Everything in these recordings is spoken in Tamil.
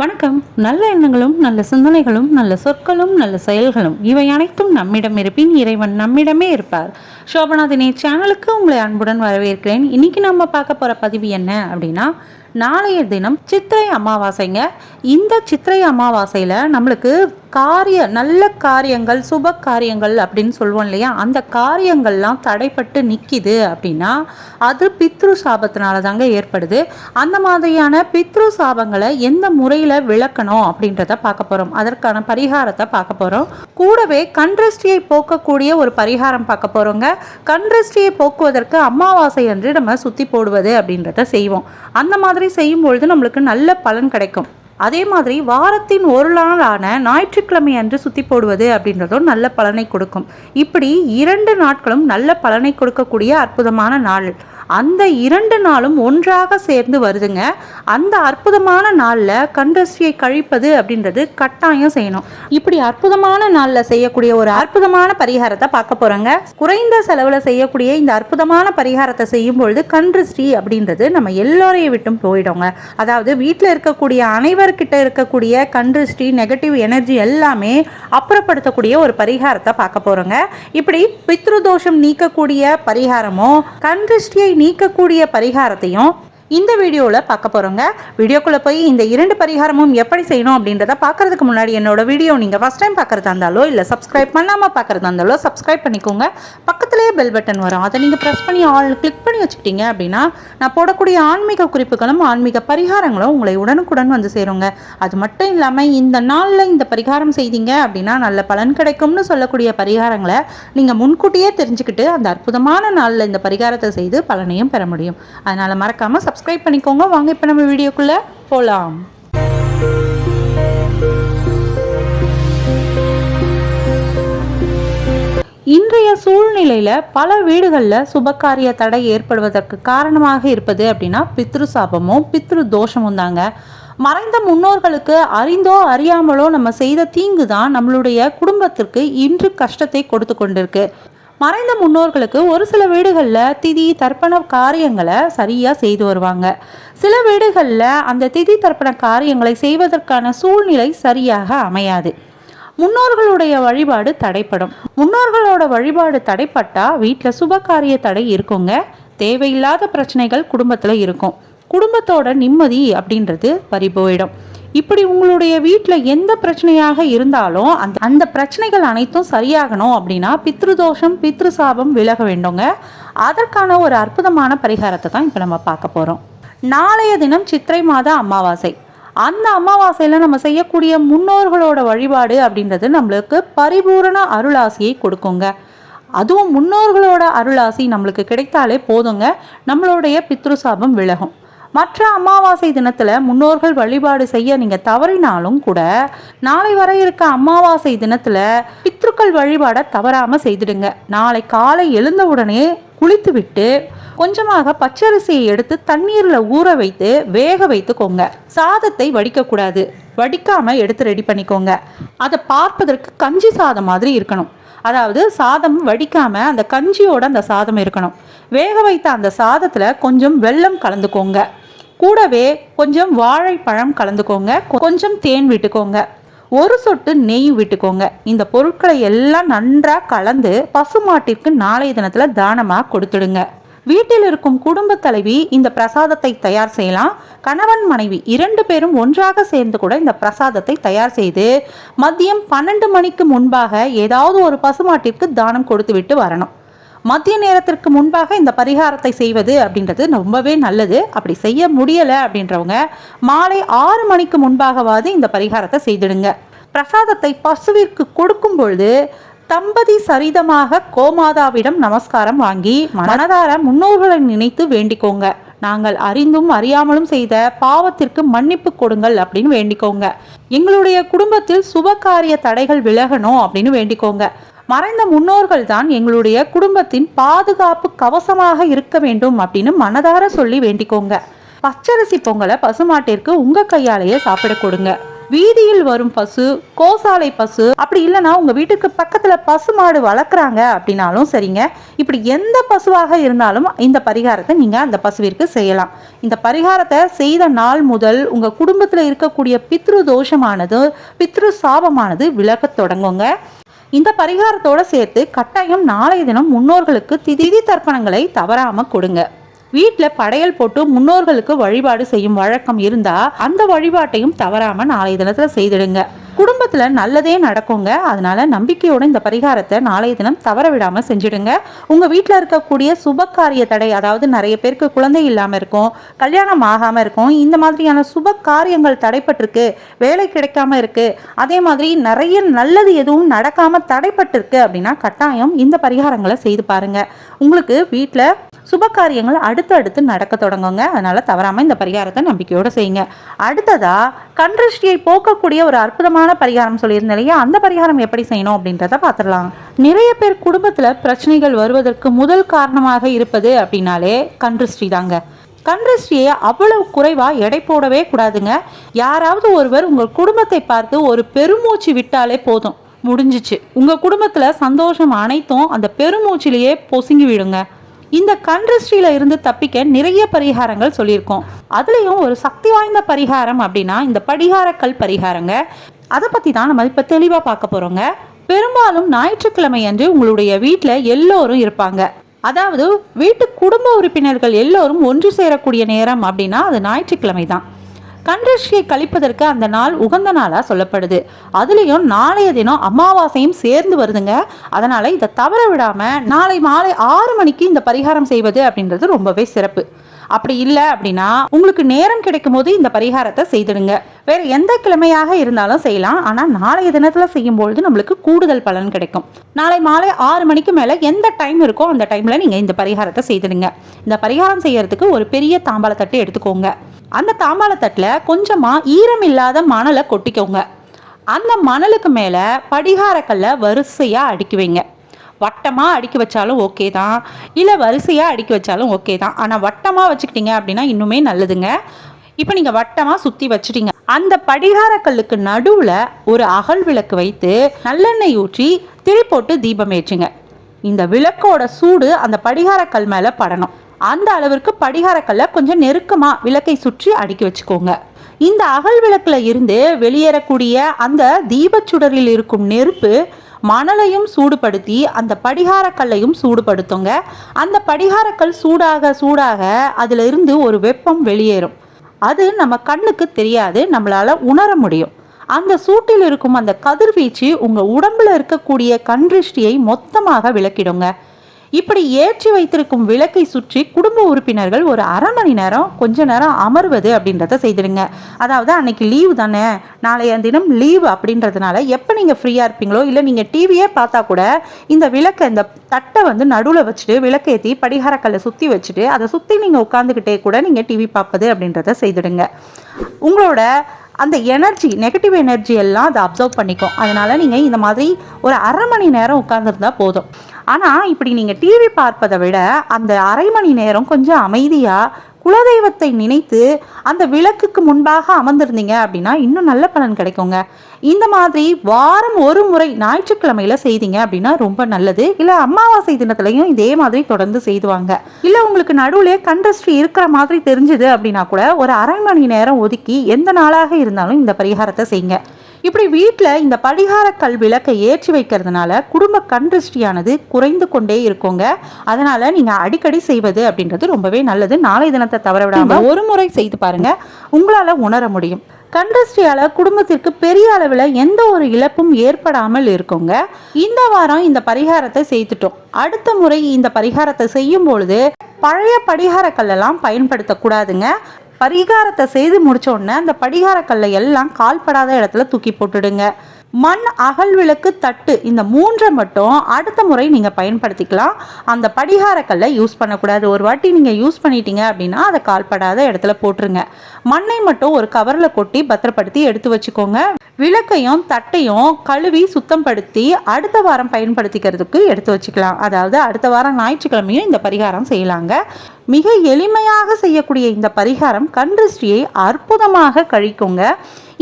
வணக்கம். நல்ல எண்ணங்களும் நல்ல சிந்தனைகளும் நல்ல சொற்களும் நல்ல செயல்களும் இவை அனைத்தும் நம்மிடம் இருப்பின் இறைவன் நம்மிடமே இருப்பார். சோபனா தினே சேனலுக்கு உங்களை அன்புடன் வரவேற்கிறேன். இன்னைக்கு நம்ம பார்க்க போற பதிவு என்ன அப்படின்னா நாளைய தினம் சித்திரை அமாவாசைங்க. இந்த சித்திரை அமாவாசையில் நம்மளுக்கு காரிய நல்ல காரியங்கள் சுப காரியங்கள் அப்படின்னு சொல்லுவோம் இல்லையா? அந்த காரியங்கள்லாம் தடைப்பட்டு நிற்கிது அப்படின்னா அது பித்ரு சாபத்தினால தாங்க ஏற்படுது. அந்த மாதிரியான பித்ரு சாபங்களை எந்த முறையில் விளக்கணும் அப்படின்றத பார்க்க போகிறோம் அதற்கான பரிகாரத்தை பார்க்க போகிறோம் கூடவே கண்ட்ரஸ்டியை போக்கக்கூடிய ஒரு பரிகாரம் பார்க்க போகிறோங்க கண்ட்ரஸ்டியை போக்குவதற்கு அமாவாசை அன்று நம்ம சுற்றி போடுவது அப்படின்றத செய்வோம். அந்த மாதிரி செய்யும் பொழுது நம்மளுக்கு நல்ல பலன் கிடைக்கும். அதே மாதிரி வாரத்தின் ஒரு நாளான ஞாயிற்றுக்கிழமை அன்று சுற்றி போடுவது அப்படின்றதும் நல்ல பலனை கொடுக்கும். இப்படி இரண்டு நாட்களும் நல்ல பலனை கொடுக்கக்கூடிய அற்புதமான நாள். அந்த இரண்டு நாளும் ஒன்றாக சேர்ந்து வருதுங்க. அந்த அற்புதமான நாளில் கண்டஸ்டியை கழிப்பது அப்படின்றது கட்டாயம் செய்யணும். இப்படி அற்புதமான நாளில் செய்யக்கூடிய ஒரு அற்புதமான பரிகாரத்தை பார்க்க போகிறோங்க குறைந்த செலவில் செய்யக்கூடிய இந்த அற்புதமான பரிகாரத்தை செய்யும் பொழுது கண்ட்ரிஸ்டி அப்படின்றது நம்ம எல்லோரையும் விட்டும் போயிடுங்க. அதாவது வீட்டில் இருக்கக்கூடிய அனைவர்கிட்ட இருக்கக்கூடிய கண்ட்ரிஸ்டி நெகட்டிவ் எனர்ஜி எல்லாமே அப்புறப்படுத்தக்கூடிய ஒரு பரிகாரத்தை பார்க்க போகிறோங்க இப்படி பித்ருதோஷம் நீக்கக்கூடிய பரிகாரமும் கண்ட்ரிஸ்டியை நீக்கக்கூடிய பரிகாரத்தையும் இந்த வீடியோவில் பார்க்க போகிறோங்க வீடியோக்குள்ளே போய் இந்த இரண்டு பரிகாரமும் எப்படி செய்யணும் அப்படின்றத பார்க்கறதுக்கு முன்னாடி என்னோட வீடியோ நீங்கள் ஃபஸ்ட் டைம் பார்க்குறதா இருந்தாலோ இல்லை சப்ஸ்கிரைப் பண்ணாமல் பார்க்குறதா இருந்தாலோ சப்ஸ்கிரைப் பண்ணிக்கோங்க. பக்கத்துலேயே பெல் பட்டன் வரும். அதை நீங்கள் ப்ரெஸ் பண்ணி ஆல் கிளிக் பண்ணி வச்சுக்கிட்டீங்க அப்படின்னா நான் போடக்கூடிய ஆன்மீக குறிப்புகளும் ஆன்மீக பரிகாரங்களும் உங்களை உடனுக்குடன் வந்து சேருங்க. அது மட்டும் இல்லாமல் இந்த நாளில் இந்த பரிகாரம் செய்தீங்க அப்படின்னா நல்ல பலன் கிடைக்கும்னு சொல்லக்கூடிய பரிகாரங்களை நீங்கள் முன்கூட்டியே தெரிஞ்சுக்கிட்டு அந்த அற்புதமான நாளில் இந்த பரிகாரத்தை செய்து பலனையும் பெற முடியும். அதனால் மறக்காமல் சப்ஸ்கிரைப் பண்ணிக்கோங்க. வாங்க இப்போ நம்ம வீடியோக்குள்ளே போகலாம் இன்றைய சூழ்நிலையில் பல வீடுகளில் சுபகாரிய தடை ஏற்படுவதற்கு காரணமாக இருப்பது அப்படின்னா பித்ரு சாபமும் பித்ரு தோஷமும் தாங்க. மறைந்த முன்னோர்களுக்கு அறிந்தோ அறியாமலோ நம்ம செய்த தீங்கு தான் நம்மளுடைய குடும்பத்திற்கு இன்று கஷ்டத்தை கொடுத்து கொண்டிருக்கு. மறைந்த முன்னோர்களுக்கு ஒரு சில வீடுகளில் திதி தர்ப்பண காரியங்களை சரியாக செய்து வருவாங்க. சில வீடுகளில் அந்த திதி தர்ப்பண காரியங்களை செய்வதற்கான சூழ்நிலை சரியாக அமையாது. முன்னோர்களுடைய வழிபாடு தடைப்படும். முன்னோர்களோட வழிபாடு தடைப்பட்டால் வீட்டில் சுப காரிய தடை இருக்குங்க. தேவையில்லாத பிரச்சனைகள் குடும்பத்தில் இருக்கும். குடும்பத்தோட நிம்மதி அப்படின்றது பறி போயிடும் இப்படி உங்களுடைய வீட்டில் எந்த பிரச்சனையாக இருந்தாலும் அந்த அந்த பிரச்சனைகள் அனைத்தும் சரியாகணும் அப்படின்னா பித்ருதோஷம் பித்ரு சாபம் விலக வேண்டுங்க. அதற்கான ஒரு அற்புதமான பரிகாரத்தை தான் இப்போ நம்ம பார்க்க போகிறோம் நாளைய தினம் சித்திரை மாத அமாவாசை. அந்த அமாவாசையில் நம்ம செய்யக்கூடிய முன்னோர்களோட வழிபாடு அப்படின்றது நம்மளுக்கு பரிபூரண அருளாசியை கொடுக்குங்க. அதுவும் முன்னோர்களோட அருளாசி நம்மளுக்கு கிடைத்தாலே போதுங்க. நம்மளுடைய பித்ருசாபம் விலகும். மற்ற அமாவாசை தினத்தில் முன்னோர்கள் வழிபாடு செய்ய நீங்கள் தவறினாலும் கூட நாளை வர இருக்க அமாவாசை தினத்தில் பித்ருக்கள் வழிபாடை தவறாமல் செய்திடுங்க. நாளை காலை எழுந்தவுடனே குளித்துவிட்டு கொஞ்சமாக பச்சரிசியை எடுத்து தண்ணீரில் ஊற வைத்து வேக வைத்துக்கோங்க. சாதத்தை வடிக்கக்கூடாது. வடிக்காமல் எடுத்து ரெடி பண்ணிக்கோங்க. அதை பார்ப்பதற்கு கஞ்சி சாதம் மாதிரி இருக்கணும். அதாவது சாதம் வடிக்காம அந்த கஞ்சியோட அந்த சாதம் இருக்கணும். வேக வைத்த அந்த சாதத்தில் கொஞ்சம் வெல்லம் கலந்துக்கோங்க. கூடவே கொஞ்சம் வாழைப்பழம் கலந்துக்கோங்க. கொஞ்சம் தேன் விட்டுக்கோங்க. ஒரு சொட்டு நெய் விட்டுக்கோங்க. இந்த பொருட்களை எல்லாம் நன்றாக கலந்து பசுமாட்டிற்கு நாளைய தினத்தில் தானமாக கொடுத்துடுங்க. வீட்டில் இருக்கும் குடும்ப தலைவி இந்த பிரசாதத்தை தயார் செய்யலாம். கணவன் மனைவி இரண்டு பேரும் ஒன்றாக சேர்ந்து கூட இந்த பிரசாதத்தை தயார் செய்து மதியம் பன்னெண்டு மணிக்கு முன்பாக ஏதாவது ஒரு பசுமாட்டிற்கு தானம் கொடுத்துவிட்டு வரணும். மதிய நேரத்திற்கு முன்பாக இந்த பரிகாரத்தை செய்வது அப்படின்றது ரொம்பவே நல்லது. அப்படி செய்ய முடியலை அப்படின்றவங்க மாலை ஆறு மணிக்கு முன்பாகவாது இந்த பரிகாரத்தை செய்திடுங்க. பிரசாதத்தை பசுவிற்கு கொடுக்கும் பொழுது தம்பதி சரிதமாக கோமாதாவிடம் நமஸ்காரம் வாங்கி மனதார முன்னோர்களை நினைத்து வேண்டிக்கோங்க. நாங்கள் அறிந்தும் அறியாமலும் செய்த பாவத்திற்கு மன்னிப்பு கொடுங்கள் அப்படின்னு வேண்டிக்கோங்க. எங்களுடைய குடும்பத்தில் சுபகாரிய தடைகள் விலகணும் அப்படின்னு வேண்டிக்கோங்க. மறைந்த முன்னோர்கள் தான் எங்களுடைய குடும்பத்தின் பாதுகாப்பு கவசமாக இருக்க வேண்டும் அப்படின்னு மனதார சொல்லி வேண்டிக்கோங்க. பச்சரிசி பொங்கலை பசுமாட்டிற்கு உங்க கையாலேயே சாப்பிட கொடுங்க. வீதியில் வரும் பசு கோசாலை பசு அப்படி இல்லைன்னா உங்க வீட்டுக்கு பக்கத்துல பசு மாடு வளர்க்குறாங்க அப்படின்னாலும் சரிங்க. இப்படி எந்த பசுவாக இருந்தாலும் இந்த பரிகாரத்தை நீங்க அந்த பசுவிற்கு செய்யலாம். இந்த பரிகாரத்தை செய்த நாள் முதல் உங்க குடும்பத்துல இருக்கக்கூடிய பித்ரு தோஷமானது பித்ரு சாபமானது விலகத் தொடங்குங்க. இந்த பரிகாரத்தோட சேர்த்து கட்டாயம் நாளைய தினம் முன்னோர்களுக்கு திதி தர்ப்பணங்களை தவறாம கொடுங்க. வீட்டில் படையல் போட்டு முன்னோர்களுக்கு வழிபாடு செய்யும் வழக்கம் இருந்தா அந்த வழிபாட்டையும் தவறாம நாளைய தினத்துல செய்திடுங்க. குடும்பத்தில் நல்லதே நடக்குங்க. அதனால நம்பிக்கையோட இந்த பரிகாரத்தை நாளைய தினம் தவற விடாமல் செஞ்சிடுங்க. உங்கள் வீட்டில் இருக்கக்கூடிய சுப காரிய தடை அதாவது நிறைய பேருக்கு குழந்தை இல்லாமல் இருக்கும் கல்யாணம் ஆகாமல் இருக்கும் இந்த மாதிரியான சுப காரியங்கள் தடைப்பட்டிருக்கு வேலை கிடைக்காம இருக்கு அதே மாதிரி நிறைய நல்லது எதுவும் நடக்காமல் தடைப்பட்டிருக்கு அப்படின்னா கட்டாயம் இந்த பரிகாரங்களை செய்து பாருங்க. உங்களுக்கு வீட்டில் சுப காரியங்கள் அடுத்து அடுத்து நடக்க தொடங்குங்க. அதனால தவறாமல் இந்த பரிகாரத்தை நம்பிக்கையோடு செய்யுங்க. அடுத்ததா கண்திருஷ்டியை போக்கக்கூடிய ஒரு அற்புதமான பரிகாரம் சொல்லியிருந்தேன் இல்லையா? அந்த பரிகாரம் எப்படி செய்யணும் அப்படின்றத பார்த்துடலாம். நிறைய பேர் குடும்பத்தில் பிரச்சனைகள் வருவதற்கு முதல் காரணமாக இருப்பது அப்படின்னாலே கன்றுஸ்ரீ தாங்க. கன்றுஸ்ரீயை அவ்வளவு குறைவாக எடை போடவே கூடாதுங்க. யாராவது ஒருவர் உங்கள் குடும்பத்தை பார்த்து ஒரு பெருமூச்சு விட்டாலே போதும். முடிஞ்சிச்சு. உங்கள் குடும்பத்தில் சந்தோஷம் அனைத்தும் அந்த பெருமூச்சிலேயே பொசுங்கி விடுங்க. இந்த கண்திருஷ்டியில இருந்து தப்பிக்க நிறைய பரிகாரங்கள் சொல்லியிருக்கோம். அதுலேயும் ஒரு சக்தி வாய்ந்த பரிகாரம் அப்படின்னா இந்த படிகாரக்கல் பரிகாரங்க. அதை பற்றி தான் நம்ம இப்போ தெளிவாக பார்க்க போகிறோங்க பெரும்பாலும் ஞாயிற்றுக்கிழமை அன்று உங்களுடைய வீட்டில் எல்லோரும் இருப்பாங்க. அதாவது வீட்டு குடும்ப உறுப்பினர்கள் எல்லோரும் ஒன்று சேரக்கூடிய நேரம் அப்படின்னா அது ஞாயிற்றுக்கிழமை தான். கண்திருஷ்டியை கழிப்பதற்கு அந்த நாள் உகந்த நாளாக சொல்லப்படுது. அதுலேயும் நாளைய தினம் அமாவாசையும் சேர்ந்து வருதுங்க. அதனால் இதை தவற விடாமல் நாளை மாலை ஆறு மணிக்கு இந்த பரிகாரம் செய்வது அப்படின்றது ரொம்பவே சிறப்பு. அப்படி இல்லை அப்படின்னா உங்களுக்கு நேரம் கிடைக்கும் போது இந்த பரிகாரத்தை செய்திடுங்க. வேற எந்த கிழமையாக இருந்தாலும் செய்யலாம். ஆனால் நாளைய தினத்தில் செய்யும்பொழுது நம்மளுக்கு கூடுதல் பலன் கிடைக்கும். நாளை மாலை ஆறு மணிக்கு மேலே எந்த டைம் இருக்கோ அந்த டைமில் நீங்கள் இந்த பரிகாரத்தை செய்திடுங்க. இந்த பரிகாரம் செய்யறதுக்கு ஒரு பெரிய தாம்பாளத்தட்டு எடுத்துக்கோங்க. அந்த தாம்பாளத்தட்டில் கொஞ்சமாக ஈரம் இல்லாத மணலை கொட்டிக்கோங்க. அந்த மணலுக்கு மேலே படிகாரக்கல்லை வரிசையாக அடுக்கி வைங்க. வட்டமாக அடுக்கி வச்சாலும் ஓகே தான். இல்லை வரிசையாக அடுக்கி வச்சாலும் ஓகே தான். ஆனால் வட்டமாக வச்சுக்கிட்டீங்க அப்படின்னா இன்னுமே நல்லதுங்க. இப்போ நீங்கள் வட்டமாக சுற்றி வச்சுட்டீங்க. அந்த படிகாரக்கல்லுக்கு நடுவில் ஒரு அகல் விளக்கு வைத்து நல்லெண்ணெய் ஊற்றி திரி போட்டு தீபம் ஏற்றுங்க. இந்த விளக்கோட சூடு அந்த படிகாரக்கல் மேலே படணும். அந்த அளவிற்கு படிகாரக்கல்லை கொஞ்சம் நெருக்கமாக விளக்கை சுற்றி அடுக்கி வச்சுக்கோங்க. இந்த அகல் விளக்கில் இருந்து வெளியேறக்கூடிய அந்த தீபச்சுடரில் இருக்கும் நெருப்பு மணலையும் சூடுபடுத்தி அந்த படிகாரக்கல்லையும் சூடுபடுத்துங்க. அந்த படிகாரக்கல் சூடாக சூடாக அதிலிருந்து ஒரு வெப்பம் வெளியேறும். அது நம்ம கண்ணுக்கு தெரியாது நம்மளால் உணர முடியும். அந்த சூட்டில் இருக்கும் அந்த கதிர்வீச்சு உங்கள் உடம்புல இருக்கக்கூடிய கண்திருஷ்டியை மொத்தமாக விளக்கிடுங்க. இப்படி ஏற்றி வைத்திருக்கும் விளக்கை சுற்றி குடும்ப உறுப்பினர்கள் ஒரு அரை மணி நேரம் கொஞ்ச நேரம் அமர்வது அப்படின்றத செய்திடுங்க. அதாவது அன்னைக்கு லீவு தானே? நாளைய தினம் லீவு அப்படின்றதுனால எப்போ நீங்கள் ஃப்ரீயாக இருப்பீங்களோ இல்லை நீங்கள் டிவியே பார்த்தா கூட இந்த விளக்கை இந்த தட்டை வந்து நடுவில் வச்சுட்டு விளக்கேற்றி படிகாரக்கல்லை சுற்றி வச்சுட்டு அதை சுற்றி நீங்கள் உட்காந்துக்கிட்டே கூட நீங்கள் டிவி பார்ப்பது அப்படின்றத செய்திடுங்க. உங்களோட அந்த எனர்ஜி நெகட்டிவ் எனர்ஜி எல்லாம் அதை அப்சர்வ் பண்ணிக்கும். அதனால் நீங்கள் இந்த மாதிரி ஒரு அரை மணி நேரம் உட்காந்துருந்தா போதும். ஆனால் இப்படி நீங்கள் டிவி பார்ப்பதை விட அந்த அரை மணி நேரம் கொஞ்சம் அமைதியாக குலதெய்வத்தை நினைத்து அந்த விளக்குக்கு முன்பாக அமர்ந்திருந்தீங்க அப்படின்னா இன்னும் நல்ல பலன் கிடைக்குங்க. இந்த மாதிரி வாரம் ஒரு முறை ஞாயிற்றுக்கிழமையில செய்தீங்க அப்படின்னா ரொம்ப நல்லது. இல்லை அமாவாசை தினத்துலையும் இதே மாதிரி தொடர்ந்து செய்துவாங்க. இல்லை உங்களுக்கு நடுவில் கண்டஸ்ட்ரி இருக்கிற மாதிரி தெரிஞ்சுது அப்படின்னா கூட ஒரு அரை மணி நேரம் ஒதுக்கி எந்த நாளாக இருந்தாலும் இந்த பரிகாரத்தை செய்யுங்க. இப்படி வீட்டில் இந்த படிகாரக்கல் விளக்கை ஏற்றி வைக்கிறதுனால குடும்ப கண்திருஷ்டியானது குறைந்து கொண்டே இருக்குங்க. அதனால நீங்க அடிக்கடி செய்வது அப்படின்றது ரொம்பவே நல்லது. நாளை தினத்தை தவற விடாம ஒரு முறை செய்து பாருங்க. உங்களால உணர முடியும். கண்திருஷ்டியால குடும்பத்திற்கு பெரிய அளவில் எந்த ஒரு இழப்பும் ஏற்படாமல் இருக்குங்க. இந்த வாரம் இந்த பரிகாரத்தை செய்துட்டோம். அடுத்த முறை இந்த பரிகாரத்தை செய்யும் பொழுது பழைய படிகார கல்லெல்லாம் பயன்படுத்தக்கூடாதுங்க. பரிகாரத்தை செய்து முடிச்ச உடனே அந்த படிகார கல்லை எல்லாம் கால்படாத இடத்துல தூக்கி போட்டுடுங்க. மண் அகல் விளக்கு தட்டு இந்த மூன்றை மட்டும் அடுத்த முறை நீங்கள் பயன்படுத்திக்கலாம். அந்த படிகாரக்கல்லை யூஸ் பண்ணக்கூடாது. ஒரு வாட்டி நீங்கள் யூஸ் பண்ணிட்டீங்க அப்படின்னா அதை கால்படாத இடத்துல போட்டுருங்க. மண்ணை மட்டும் ஒரு கவரில் கொட்டி பத்திரப்படுத்தி எடுத்து வச்சுக்கோங்க. விளக்கையும் தட்டையும் கழுவி சுத்தம் படுத்தி அடுத்த வாரம் பயன்படுத்திக்கிறதுக்கு எடுத்து வச்சுக்கலாம். அதாவது அடுத்த வாரம் ஞாயிற்றுக்கிழமையும் இந்த பரிகாரம் செய்யலாங்க. மிக எளிமையாக செய்யக்கூடிய இந்த பரிகாரம் கண் திருஷ்டியை அற்புதமாக கழிக்குங்க.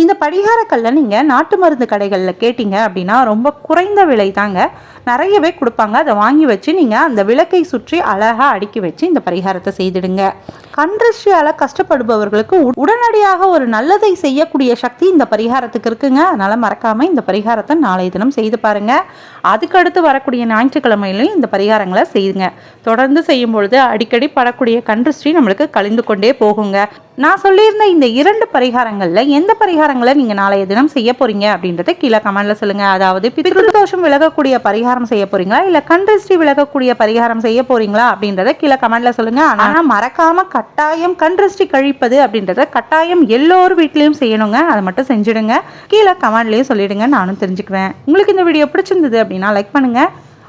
இந்த பரிகாரக்கல்ல நீங்கள் நாட்டு மருந்து கடைகளில் கேட்டிங்க அப்படின்னா ரொம்ப குறைந்த விலை தாங்க. நிறையவே கொடுப்பாங்க. அதை வாங்கி வச்சு நீங்கள் அந்த விளக்கை சுற்றி அழகாக அடுக்கி வச்சு இந்த பரிகாரத்தை செய்திடுங்க. கண்ட்ரிஷ்டியால் கஷ்டப்படுபவர்களுக்கு உ- உடனடியாக ஒரு நல்லதை செய்யக்கூடிய சக்தி இந்த பரிகாரத்துக்கு இருக்குங்க. அதனால் மறக்காமல் இந்த பரிகாரத்தை நாளைய தினம் செய்து பாருங்க. அதுக்கடுத்து வரக்கூடிய ஞாயிற்றுக்கிழமையிலும் இந்த பரிகாரங்களை செய்யுங்க. தொடர்ந்து செய்யும் பொழுது அடிக்கடி படக்கூடிய கண்ட்ரிஸ்டி நம்மளுக்கு கழிந்து கொண்டே போகுங்க. நான் சொல்லியிருந்த இந்த இரண்டு பரிகாரங்களில் எந்த பரிகாரங்களை நீங்கள் நாளைய தினம் செய்ய போறீங்க அப்படின்றத கீழே கமெண்ட்ல சொல்லுங்க. அதாவது பித்ருதோஷம் விலகக்கூடிய பரிகாரம் செய்ய போறீங்களா? இல்லை கண்ட்ரிஸ்டி விலகக்கூடிய பரிகாரம் செய்ய போறீங்களா அப்படின்றத கீழே கமெண்ட்ல சொல்லுங்க. ஆனால் மறக்காம கட்டாயம் கண்ட்ரிஸ்டி கழிப்பது அப்படின்றத கட்டாயம் எல்லோர் வீட்லேயும் செய்யணுங்க. அதை மட்டும் செஞ்சுடுங்க. கீழே கமெண்ட்லேயும் சொல்லிடுங்க. நானும் தெரிஞ்சுக்குவேன். உங்களுக்கு இந்த வீடியோ பிடிச்சிருந்தது அப்படின்னா லைக் பண்ணுங்க.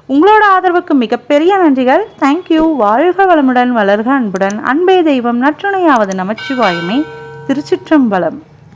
உங்களோட ஆதரவுக்கு மிகப்பெரிய நன்றிகள். தேங்க்யூ வாழ்க வளமுடன் வளர்க அன்புடன். அன்பே தெய்வம் நற்றுணையாவது நமச்சிவாயுமே. திருச்சிற்றம்பலம்.